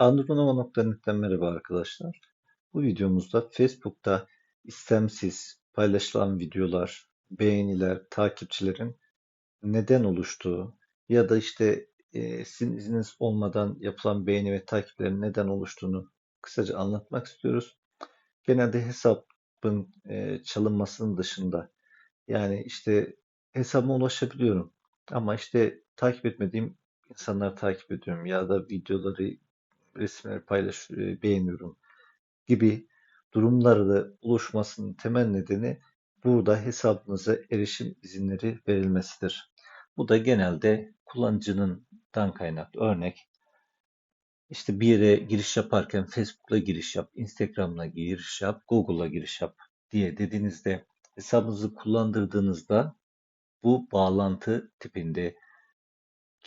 Andronova.net'ten merhaba arkadaşlar. Bu videomuzda Facebook'ta istemsiz paylaşılan videolar, beğeniler, takipçilerin neden oluştuğu ya da işte e, sizin izniniz olmadan yapılan beğeni ve takiplerin neden oluştuğunu kısaca anlatmak istiyoruz. Genelde hesabın e, çalınmasının dışında yani işte hesabıma ulaşabiliyorum ama işte takip etmediğim insanları takip ediyorum ya da videoları resimleri paylaş, e, beğeniyorum gibi durumlarda oluşmasının temel nedeni burada hesabınıza erişim izinleri verilmesidir. Bu da genelde kullanıcınından kaynaklı. Örnek işte bir yere giriş yaparken Facebook'la giriş yap, Instagram'la giriş yap, Google'la giriş yap diye dediğinizde hesabınızı kullandırdığınızda bu bağlantı tipinde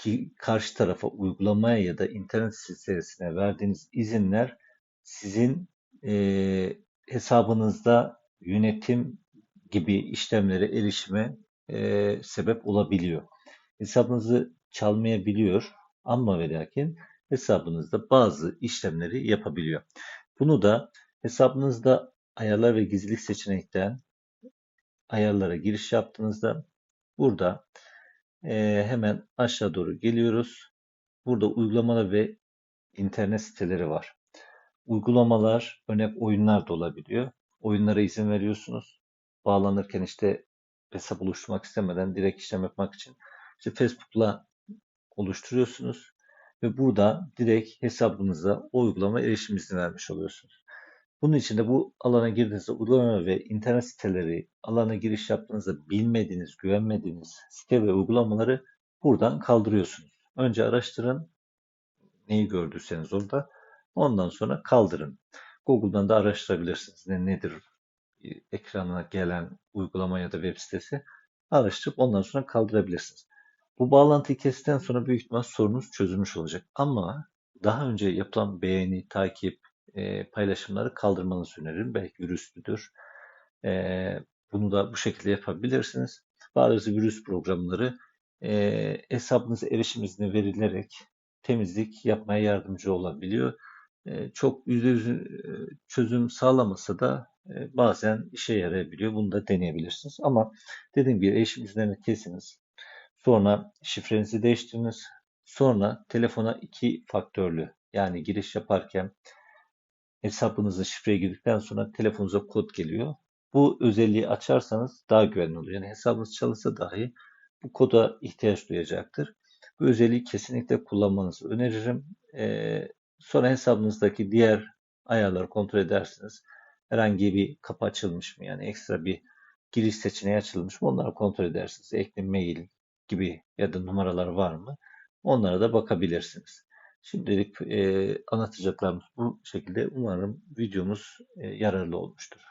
ki karşı tarafa uygulamaya ya da internet sitesine verdiğiniz izinler sizin e, hesabınızda yönetim gibi işlemlere erişime e, sebep olabiliyor. Hesabınızı çalmayabiliyor ama ve lakin hesabınızda bazı işlemleri yapabiliyor. Bunu da hesabınızda ayarlar ve gizlilik seçenekten ayarlara giriş yaptığınızda burada e, hemen aşağı doğru geliyoruz. Burada uygulamalar ve internet siteleri var. Uygulamalar, örnek oyunlar da olabiliyor. Oyunlara izin veriyorsunuz. Bağlanırken işte hesap oluşturmak istemeden direkt işlem yapmak için işte Facebook'la oluşturuyorsunuz ve burada direkt hesabınıza uygulama erişim izni vermiş oluyorsunuz. Bunun için de bu alana girdiğinizde uygulama ve internet siteleri alana giriş yaptığınızda bilmediğiniz, güvenmediğiniz site ve uygulamaları buradan kaldırıyorsunuz. Önce araştırın neyi gördüyseniz orada. Ondan sonra kaldırın. Google'dan da araştırabilirsiniz. Ne nedir ekrana gelen uygulama ya da web sitesi araştırıp ondan sonra kaldırabilirsiniz. Bu bağlantıyı kestikten sonra büyük ihtimal sorunuz çözülmüş olacak. Ama daha önce yapılan beğeni, takip, e, paylaşımları kaldırmanızı öneririm. Belki virüslüdür. E, bunu da bu şekilde yapabilirsiniz. Bazı virüs programları e, hesabınıza erişim izni verilerek temizlik yapmaya yardımcı olabiliyor. E, çok %100 e, çözüm sağlamasa da e, bazen işe yarayabiliyor. Bunu da deneyebilirsiniz. Ama dediğim gibi erişim izinlerini kesiniz. Sonra şifrenizi değiştiriniz. Sonra telefona iki faktörlü yani giriş yaparken hesabınıza şifreye girdikten sonra telefonunuza kod geliyor. Bu özelliği açarsanız daha güvenli oluyor. Yani hesabınız çalışsa dahi bu koda ihtiyaç duyacaktır. Bu özelliği kesinlikle kullanmanızı öneririm. Ee, sonra hesabınızdaki diğer ayarları kontrol edersiniz. Herhangi bir kapı açılmış mı? Yani ekstra bir giriş seçeneği açılmış mı? Onları kontrol edersiniz. Ekli mail gibi ya da numaralar var mı? Onlara da bakabilirsiniz. Şimdilik e, anlatacaklarımız bu şekilde. Umarım videomuz e, yararlı olmuştur.